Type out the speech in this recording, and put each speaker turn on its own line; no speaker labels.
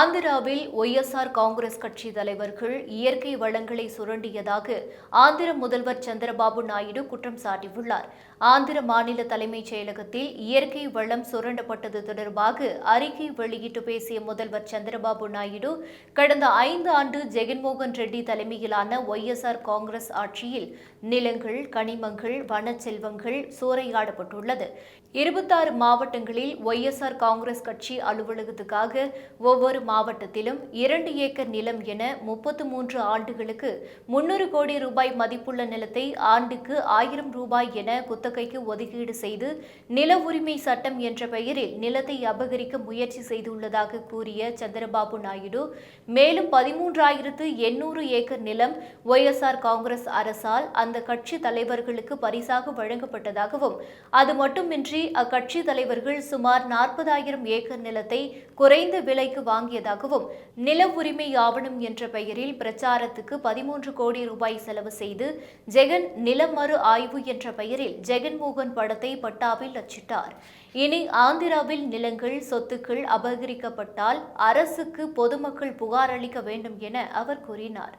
ஆந்திராவில் ஒய்எஸ்ஆர் காங்கிரஸ் கட்சி தலைவர்கள் இயற்கை வளங்களை சுரண்டியதாக ஆந்திர முதல்வர் சந்திரபாபு நாயுடு குற்றம் சாட்டியுள்ளார். ஆந்திர மாநில தலைமைச் செயலகத்தில் இயற்கை வளம் சுரண்டப்பட்டது தொடர்பாக அறிக்கை வெளியிட்டு பேசிய முதல்வர் சந்திரபாபு நாயுடு கடந்த ஐந்து ஆண்டு ஜெகன்மோகன் ரெட்டி தலைமையிலான ஒய்எஸ்ஆர் காங்கிரஸ் ஆட்சியில் நிலங்கள் கனிமங்கள் வனச்செல்வங்கள் சூறையாடப்பட்டுள்ளது. இருபத்தாறு மாவட்டங்களில் ஒய்எஸ்ஆர் காங்கிரஸ் கட்சி அலுவலகத்துக்காக ஒவ்வொரு மாவட்டத்திலும் இரண்டு ஏக்கர் நிலம் என முப்பத்து மூன்று ஆண்டுகளுக்கு முன்னூறு கோடி ரூபாய் மதிப்புள்ள நிலத்தை ஆண்டுக்கு ஆயிரம் ரூபாய் என குத்தகைக்கு ஒதுக்கீடு செய்து நில உரிமை சட்டம் என்ற பெயரில் நிலத்தை அபகரிக்க முயற்சி செய்துள்ளதாக கூறிய சந்திரபாபு நாயுடு மேலும் பதிமூன்றாயிரத்து எண்ணூறு ஏக்கர் நிலம் ஒய்எஸ்ஆர் காங்கிரஸ் அரசால் அந்த கட்சி தலைவர்களுக்கு பரிசாக வழங்கப்பட்டதாகவும் அது மட்டுமின்றி அக்கட்சி தலைவர்கள் சுமார் நாற்பதாயிரம் ஏக்கர் நிலத்தை குறைந்த விலைக்கு வாங்கிய வழங்கியதாகவும் நில உரிமை ஆவணம் என்ற பெயரில் பிரச்சாரத்துக்கு பதிமூன்று கோடி ரூபாய் செலவு செய்து ஜெகன் நிலமறு ஆய்வு என்ற பெயரில் ஜெகன்மோகன் படத்தை பட்டாவில் அச்சிட்டார் இனி ஆந்திராவில் நிலங்கள் சொத்துக்கள் அபகரிக்கப்பட்டால் அரசுக்கு பொதுமக்கள் புகார் அளிக்க வேண்டும் என அவர் கூறினார்.